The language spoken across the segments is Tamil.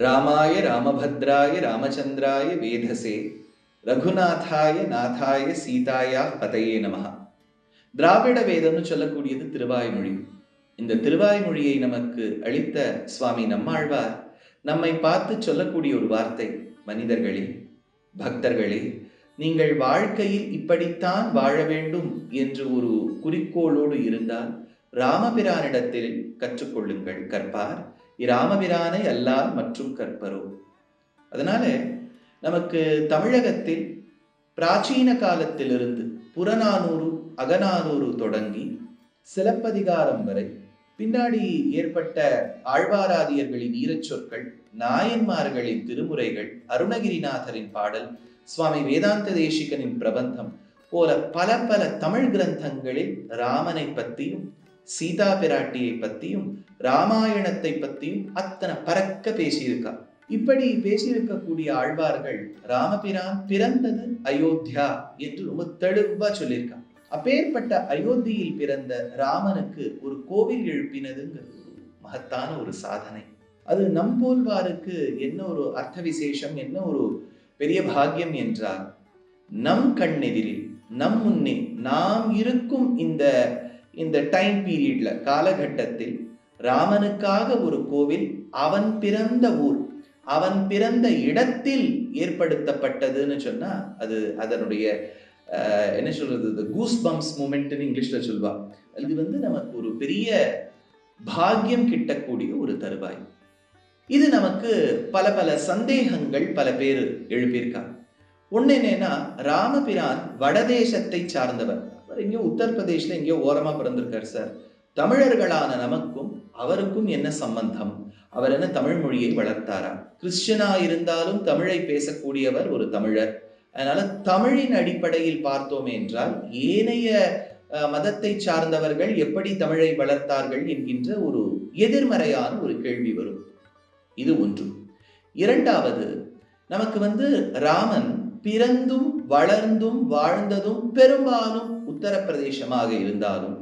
ராமாய ராமபத்ராய ராமச்சந்திராய வேதசே ரகுநாதாய நாதாய சீதாயா பதையே நம திராவிட வேதம்னு சொல்லக்கூடியது திருவாய்மொழி. இந்த திருவாய்மொழியை நமக்கு அளித்த சுவாமி நம்மாழ்வார் நம்மை பார்த்து சொல்லக்கூடிய ஒரு வார்த்தை மனிதர்களே பக்தர்களே நீங்கள் வாழ்க்கையில் இப்படித்தான் வாழ வேண்டும் என்று ஒரு குறிக்கோளோடு இருந்தால் ராமபிரானிடத்தில் கற்றுக்கொள்ளுங்கள் கற்பார். இராமபிரானை அல்லால் மற்றும் கற்பரோ. அதனால நமக்கு தமிழகத்தில் பிராச்சீன காலத்திலிருந்து புறநானூறு அகநானூறு தொடங்கி சிலப்பதிகாரம் வரை பின்னாடி ஏற்பட்ட ஆழ்வாராதியர்களின் ஈரச்சொற்கள் நாயன்மார்களின் திருமுறைகள் அருணகிரிநாதரின் பாடல் சுவாமி வேதாந்த தேசிகனின் பிரபந்தம் போல பல பல தமிழ் கிரந்தங்களில் ராமனை பற்றியும் சீதா பிராட்டியை பத்தியும் ராமாயணத்தை பத்தியும் அத்தனை பறக்க பேசியிருக்கா. இப்படி பேசியிருக்கக்கூடிய ஆழ்வார்கள் ராமபிரான் பிறந்தது அயோத்தியா என்று ரொம்ப தெளிவா சொல்லியிருக்கான் அப்பேற்பட்ட அயோத்தியில் பிறந்த ராமனுக்கு ஒரு கோவில் எழுப்பினதுங்கிறது ஒரு மகத்தான ஒரு சாதனை. அது நம்போல்வாருக்கு என்ன ஒரு அர்த்த விசேஷம் என்ன ஒரு பெரிய பாக்கியம் என்றால் நம் கண்ணெதிரில் நம் முன்னே நாம் இருக்கும் இந்த இந்த டைம் பீரியட்ல காலகட்டத்தில் ராமனுக்காக ஒரு கோவில் அவன் பிறந்த ஊர் அவன் பிறந்த இடத்தில் ஏற்படுத்தப்பட்டதுன்னு சொன்னா அது அதனுடைய என்ன சொல்றது கூஸ் பம்ப்ஸ் மூமெண்ட்னு இங்கிலீஷ்ல சொல்வா. இது வந்து நமக்கு ஒரு பெரிய பாக்கியம் கிட்டக்கூடிய ஒரு தருவாய். இது நமக்கு பல பல சந்தேகங்கள் பல பேர் எழுப்பியிருக்காங்க. ஒன்று என்னன்னா ராமபிரான் வடதேசத்தை சார்ந்தவர் அவர் எங்கேயோ உத்தரப்பிரதேஷ்ல எங்கேயோ ஓரமா பிறந்திருக்கார் சார். தமிழர்களான நமக்கும் அவருக்கும் என்ன சம்பந்தம்? அவர் என்ன தமிழ் மொழியை வளர்த்தாரா? கிறிஸ்டியனா இருந்தாலும் தமிழை பேசக்கூடியவர் ஒரு தமிழர். அதனால தமிழின் அடிப்படையில் பார்த்தோம் என்றால் ஏனைய மதத்தை சார்ந்தவர்கள் எப்படி தமிழை வளர்த்தார்கள் என்கின்ற ஒரு எதிர்மறையான ஒரு கேள்வி வரும். இது ஒன்று. இரண்டாவது நமக்கு வந்து ராமன் பிறந்தும் வளர்ந்தும் வாழ்ந்ததும் பெரும்பாலும் உத்தரப்பிரதேசமாக இருந்தாலும்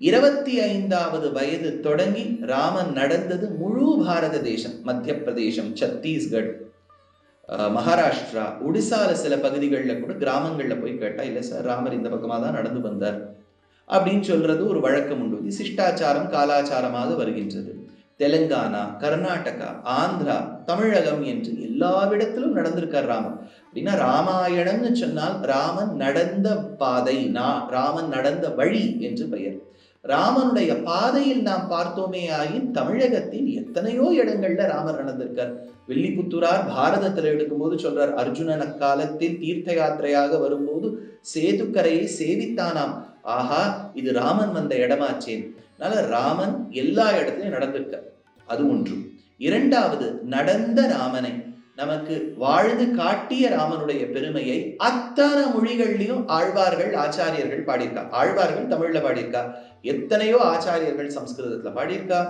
இருபத்தி ஐந்தாவது வயது தொடங்கி ராமன் நடந்தது முழு பாரத தேசம் மத்திய பிரதேசம் சத்தீஸ்கட் மகாராஷ்டிரா ஒடிசால சில பகுதிகளில் கூட கிராமங்களில் போய் கேட்டால் இல்லை சார் ராமர் இந்த பக்கமாக தான் நடந்து வந்தார். அப்படின்னு சொல்றது ஒரு வழக்கம் உண்டு. இது சிஷ்டாச்சாரம் காலாச்சாரமாக வருகின்றது. தெலுங்கானா கர்நாடகா ஆந்திரா தமிழகம் என்று எல்லாவிடத்திலும் நடந்திருக்கார் ராமன் அப்படின்னா ராமாயணம்னு சொன்னால் ராமன் நடந்த பாதை நான் ராமன் நடந்த வழி என்று பெயர். ராமனுடைய பாதையில் நாம் பார்த்தோமே ஆயின் தமிழகத்தில் எத்தனையோ இடங்கள்ல ராமர் நடந்திருக்கார். வெள்ளிபுத்தூரார் பாரதத்துல எடுக்கும்போது சொல்றார் அர்ஜுனன் அக்காலத்தில் தீர்த்த யாத்திரையாக வரும்போது சேதுக்கரையை சேவித்தானாம். ஆஹா இது ராமன் வந்த இடமாச்சேன். அதனால ராமன் எல்லா இடத்துலையும் நடந்திருக்கார். அது ஒன்று. இரண்டாவது நடந்த ராமனை நமக்கு வாழ்ந்து காட்டிய ராமனுடைய பெருமையை அத்தனை மொழிகள்லையும் ஆழ்வார்கள் ஆச்சாரியர்கள் பாடியிருக்கா? ஆழ்வார்கள் தமிழ்ல பாடியிருக்கா? எத்தனையோ ஆச்சாரியர்கள் சம்ஸ்கிருதத்துல பாடியிருக்கா?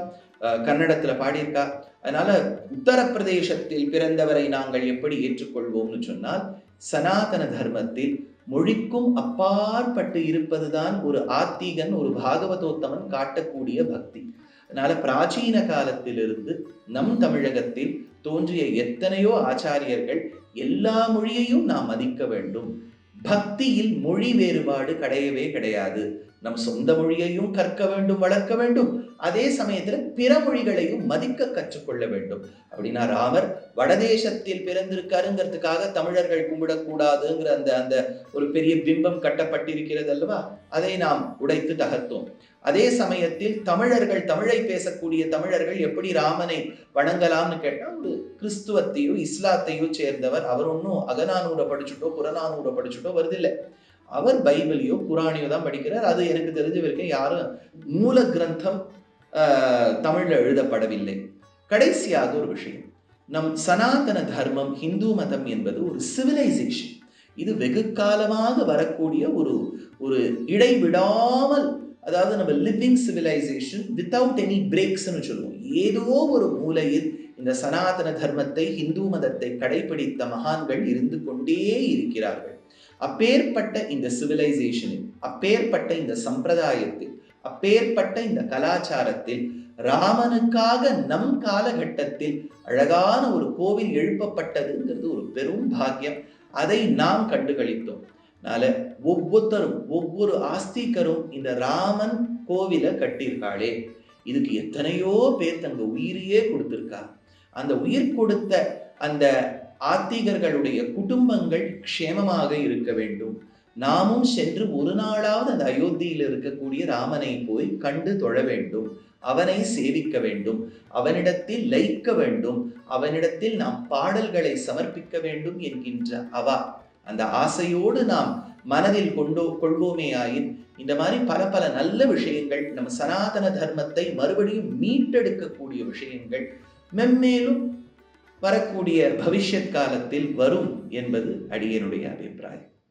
கன்னடத்துல பாடியிருக்கா? அதனால உத்தரப்பிரதேசத்தில் பிறந்தவரை நாங்கள் எப்படி ஏற்றுக்கொள்வோம்னு சொன்னால் சனாதன தர்மத்தில் மொழிக்கும் அப்பாற்பட்டு இருப்பதுதான் ஒரு ஆத்திகன் ஒரு பாகவதோத்தமன் காட்டக்கூடிய பக்தி. அதனால பிராச்சீன காலத்திலிருந்து நம் தமிழகத்தில் தோன்றிய எத்தனையோ ஆச்சாரியர்கள் எல்லா மொழியையும் நாம் மதிக்க வேண்டும். பக்தியில் மொழி வேறுபாடு கிடையவே கிடையாது. நம் சொந்த மொழியையும் கற்க வேண்டும் வளர்க்க வேண்டும். அதே சமயத்துல பிற மொழிகளையும் மதிக்க கற்றுக்கொள்ள வேண்டும். அப்படின்னா ராமர் வடதேசத்தில் பிறந்திருக்காருங்கிறதுக்காக தமிழர்கள் கும்பிடக்கூடாதுங்கிற அந்த அந்த ஒரு பெரிய பிம்பம் கட்டப்பட்டிருக்கிறது அல்லவா? அதை நாம் உடைத்து தகர்த்தோம். அதே சமயத்தில் தமிழர்கள் தமிழை பேசக்கூடிய தமிழர்கள் எப்படி ராமனை வணங்கலாம்னு கேட்டால் ஒரு கிறிஸ்துவத்தையோ இஸ்லாத்தையோ சேர்ந்தவர். அவர் ஒன்றும் அகநானூரை படிச்சுட்டோ புறநானூரை படிச்சுட்டோ வருதில்லை. அவர் பைபிளையோ குரானியோ தான் படிக்கிறார். அது எனக்கு தெரிஞ்ச வரைக்கும் யாரும் மூல கிரந்தம் தமிழில் எழுதப்படவில்லை. கடைசியாக ஒரு விஷயம். நம் சனாதன தர்மம் ஹிந்து மதம் என்பது ஒரு சிவிலைசேஷன் இது வெகு காலமாக வரக்கூடிய ஒரு ஒரு இடைவிடாமல் அதாவது நம்ம லிவிங் சிவிலைசேஷன் வித்தவுட் எனி பிரேக்ஸ்னு சொல்லுவோம். ஏதோ ஒரு மூலையில் இந்த சனாதன தர்மத்தை இந்து மதத்தை கடைபிடித்த மகான்கள் இருந்து கொண்டே இருக்கிறார்கள். அப்பேற்பட்ட இந்த சிவிலைசேஷனில் அப்பேற்பட்ட இந்த சம்பிரதாயத்தில் அப்பேற்பட்ட இந்த கலாச்சாரத்தில் ராமனுக்காக நம் காலகட்டத்தில் அழகான ஒரு கோவில் எழுப்பப்பட்டதுங்கிறது ஒரு பெரும் பாக்கியம். அதை நாம் கண்டுகளித்தோம். அதனால ஒவ்வொருத்தரும் ஒவ்வொரு ஆஸ்திகரும் இந்த ராமன் கோவிலை கட்டியிருக்காளே. இதுக்கு எத்தனையோ பேர் தங்க உயிரையே கொடுத்திருக்கா. அந்த உயிர் கொடுத்த அந்த ஆத்திகர்களுடைய குடும்பங்கள் க்ஷேமமாக இருக்க வேண்டும். நாமும் சென்று ஒரு நாளாவது அந்த அயோத்தியில் இருக்கக்கூடிய ராமனை போய் கண்டு தொழ வேண்டும். அவனை சேவிக்க வேண்டும். அவனிடத்தில் லயிக்க வேண்டும். அவனிடத்தில் நாம் பாடல்களை சமர்ப்பிக்க வேண்டும் என்கின்ற அவா. அந்த ஆசையோடு நாம் மனதில் கொண்டோ கொள்வோமே ஆயின் இந்த மாதிரி பல பல நல்ல விஷயங்கள் நம்ம சனாதன தர்மத்தை மறுபடியும் மீட்டெடுக்கக்கூடிய விஷயங்கள் மென்மேலும் வரக்கூடிய பவிஷ்யத் காலத்தில் வரும் என்பது அடியனுடைய அபிப்பிராயம்.